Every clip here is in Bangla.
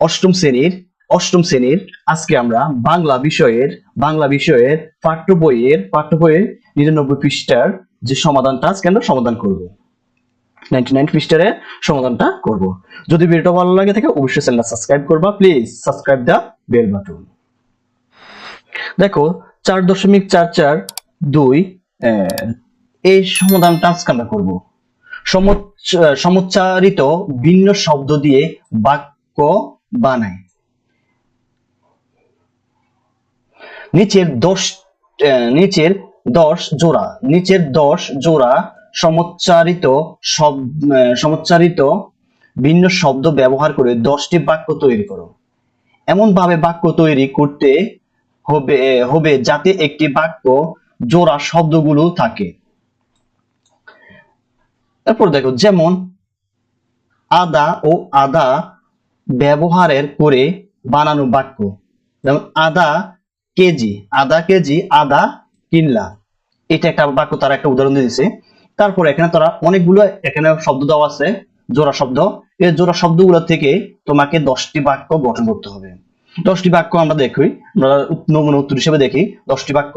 অষ্টম শ্রেণির অষ্টম শ্রেণির আজকে আমরা বাংলা বিষয়ের বাংলা বিষয়ের পাঠ্য বইয়ের পাঠ্য বইয়ের নিরানব্বই পৃষ্ঠার যে সমাধানটা আজকে আমরা সমাধান করব। পৃষ্ঠারের সমাধানটা করব। যদি ভিডিওটা ভালো লাগে থাকে অবশ্যই চ্যানেলটা সাবস্ক্রাইব করবা। Please subscribe the bell button দেখো, চার দশমিক চার চার দুই এই সমাধানটা আজকে আমরা করব। সমুচ্চারিত ভিন্ন শব্দ দিয়ে বাক্য বানায়। নিচের দশ নিচের দশ জোড়া, নিচের দশ জোড়া সমুচ্চারিত সমুচ্চারিত ভিন্ন শব্দ ব্যবহার করে দশটি বাক্য তৈরি করো। এমন ভাবে বাক্য তৈরি করতে হবে হবে যাতে একটি বাক্য জোড়া শব্দগুলো থাকে। তারপর দেখো যেমন আদা ও আদা ব্যবহারের করে বানানো বাক্য। যেমন আদা কেজি আদা কেজি, আদা কিনলা। এটা একটা বাক্য, তারা একটা উদাহরণ দিয়ে দিছে। তারপরে এখানে তারা অনেকগুলো এখানে শব্দ দেওয়া আছে, জোড়া শব্দ। এই জোড়া শব্দগুলো থেকে তোমাকে দশটি বাক্য গঠন করতে হবে। দশটি বাক্য আমরা দেখি, আমরা নমুনা উত্তর হিসেবে দেখি, দশটি বাক্য।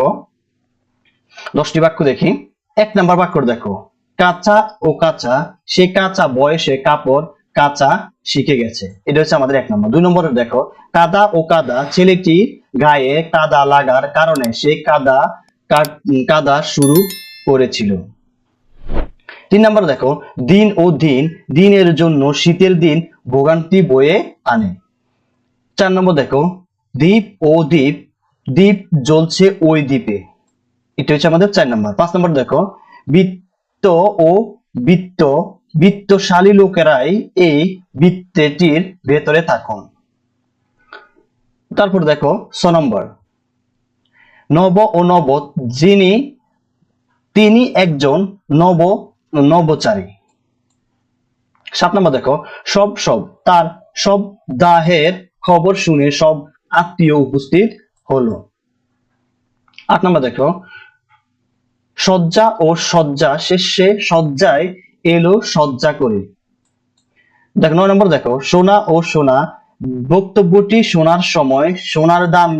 দশটি বাক্য দেখি। এক নাম্বার বাক্য দেখো। কাঁচা ও কাঁচা, সে কাঁচা বয়সে কাপড় কাঁচা শিখে গেছে। এটা হচ্ছে আমাদের এক নম্বর। দুই নম্বরে দেখো, কাদা ও কাদা, ছেলেটি গায়ে কাদা লাগার কারণে সে কাদা কাদা শুরু করেছিল। তিন নম্বর দেখো, দিন ও দিন, দিনের জন্য শীতের দিন ভোগান্তি বয়ে আনে। চার নম্বর দেখো, দ্বীপ ও দ্বীপ দ্বীপ জ্বলছে ওই দ্বীপে। এটা হচ্ছে আমাদের চার নম্বর। পাঁচ নম্বর দেখো বৃত্ত ও বৃত্ত, বৃত্তশালী লোকেরাই এই বৃত্তেটির ভেতরে থাকুন। তারপর দেখো, ছ নম্বর। নব ও নব যিনি, তিনি একজন নব নবচারী। সাত নম্বর দেখো, সব সব, তার সব দাহের খবর শুনে সব আত্মীয় উপস্থিত হলো। আট নম্বর দেখো শয্যা ও শয্যা, শেষে শয্যায় এলো শয্যা করে। দেখো, নয় নম্বর দেখো, সোনা ও সোনা, বক্তব্যটি শোনার সময়, সোনার দাম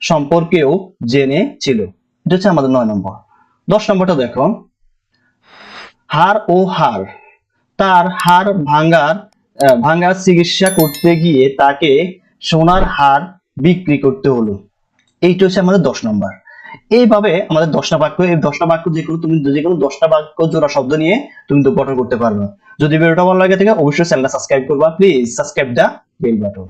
সম্পর্কেও জেনেছিল এটা হচ্ছে আমাদের নয় নম্বর। দশ নম্বরটা দেখো। হার ও হার, তার হার ভাঙ্গার ভাঙ্গার চিকিৎসা করতে গিয়ে তাকে সোনার হার বিক্রি করতে হলো। এইটা হচ্ছে আমাদের দশ নম্বর। এইভাবে আমাদের দশটা বাক্য, এই দশটা বাক্য যে কোনো, তুমি যে কোনো দশটা বাক্য জোড়া শব্দ নিয়ে তুমি তো গঠন করতে পারবে। যদি ভিডিওটা ভালো লাগে থাকে, অবশ্যই চ্যানেলটা সাবস্ক্রাইব করবা। Please subscribe the bell button